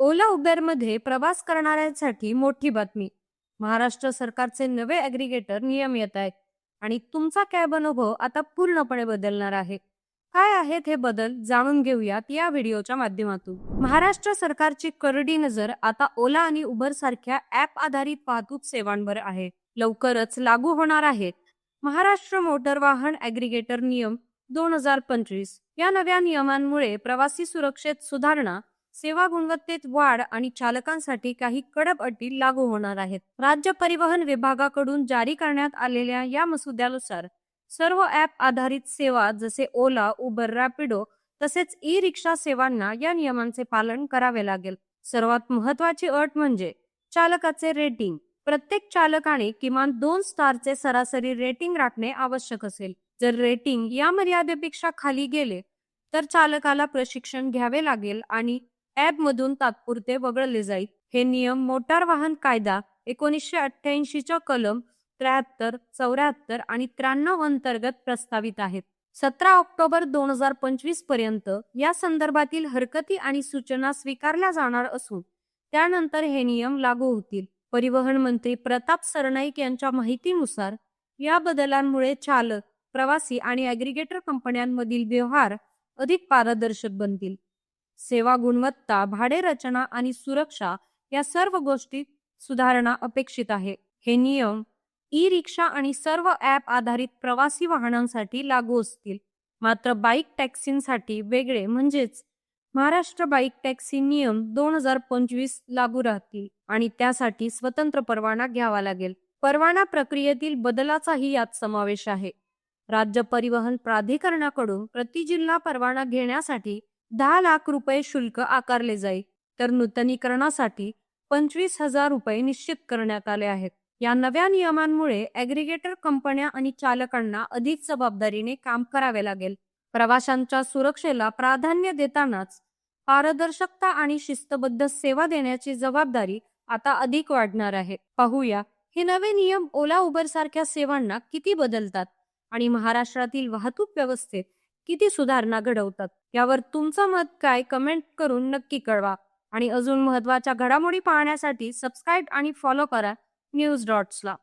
ओला उबेरमध्ये प्रवास करणाऱ्यांसाठी मोठी बातमी. महाराष्ट्र सरकारचे नवे ॲग्रिगेटर नियम येत आहेत आणि तुमचा कॅब अनुभव आता पूर्णपणे बदलणार आहे. काय आहेत हे बदल जाणून घेऊयात या व्हिडिओच्या माध्यमातून. महाराष्ट्र सरकारची करडी नजर आता ओला आणि उबर सारख्या ऍप आधारित वाहतूक सेवांवर आहे. लवकरच लागू होणार आहेत महाराष्ट्र मोटर वाहन ॲग्रिगेटर नियम दोन हजार पंचवीस या नव्या नियमांमुळे प्रवासी सुरक्षेत सुधारणा सेवा गुणवत्तेत वाढ आणि चालकांसाठी काही कडक अटी लागू होणार आहेत. राज्य परिवहन विभागाकडून जारी करण्यात आलेल्या या मसुद्यानुसार सर्व ऍप आधारित सेवा जसे ओला उबर रॅपिडो तसेच ई रिक्षा सेवांना या नियमांचे पालन करावे लागेल. सर्वात महत्वाची अट म्हणजे चालकाचे रेटिंग. प्रत्येक चालकाने किमान दोन स्टारचे सरासरी रेटिंग राखणे आवश्यक असेल. जर रेटिंग या मर्यादेपेक्षा खाली गेले तर चालकाला प्रशिक्षण घ्यावे लागेल आणि ॲपमधून तात्पुरते वगळले जाईल. हे नियम मोटार वाहन कायदा एकोणीसशे अठ्ठ्याऐंशीच्या कलम त्र्याहत्तर चौऱ्याहत्तर आणि त्र्याण्णव अंतर्गत प्रस्तावित आहेत. सतरा ऑक्टोबर दोन हजार पंचवीसपर्यंत या संदर्भातील हरकती आणि सूचना स्वीकारल्या जाणार असून त्यानंतर हे नियम लागू होतील. परिवहन मंत्री प्रताप सरनाईक यांच्या माहितीनुसार या बदलांमुळे चालक प्रवासी आणि ॲग्रिगेटर कंपन्यांमधील व्यवहार अधिक पारदर्शक बनतील. सेवा गुणवत्ता भाडे रचना आणि सुरक्षा या सर्व गोष्टीत सुधारणा अपेक्षित आहे. हे नियम ई रिक्षा आणि सर्व ॲप आधारित प्रवासी वाहनांसाठी लागू असतील. मात्र बाईक टॅक्सींसाठी वेगळे म्हणजेच महाराष्ट्र बाईक टॅक्सी नियम दोन हजार पंचवीस लागू राहतील आणि त्यासाठी स्वतंत्र परवाना घ्यावा लागेल. परवाना प्रक्रियेतील बदलाचाही यात समावेश आहे. राज्य परिवहन प्राधिकरणाकडून प्रति जिल्हा परवाना घेण्यासाठी दहा लाख रुपये शुल्क आकारले जाईल. तर नूतनीकरणासाठी पंचवीस हजार रुपये निश्चित करण्यात आले आहेत. या नव्या नियमांमुळे ॲग्रिगेटर कंपन्या आणि चालकांना अधिक जबाबदारीने काम करावे लागेल. प्रवाशांच्या सुरक्षेला प्राधान्य देतानाच पारदर्शकता आणि शिस्तबद्ध सेवा देण्याची जबाबदारी आता अधिक वाढणार आहे. पाहूया हे नवे नियम ओला उबर सारख्या सेवांना किती बदलतात? आणि महाराष्ट्रातील वाहतूक व्यवस्थेत किती सुधारणा घडवतात? यावर तुमचं मत काय? कमेंट करून नक्की कळवा. आणि अजून महत्त्वाच्या घडामोडी पाहण्यासाठी सबस्क्राईब आणि फॉलो करा. न्यूज डॉट्सला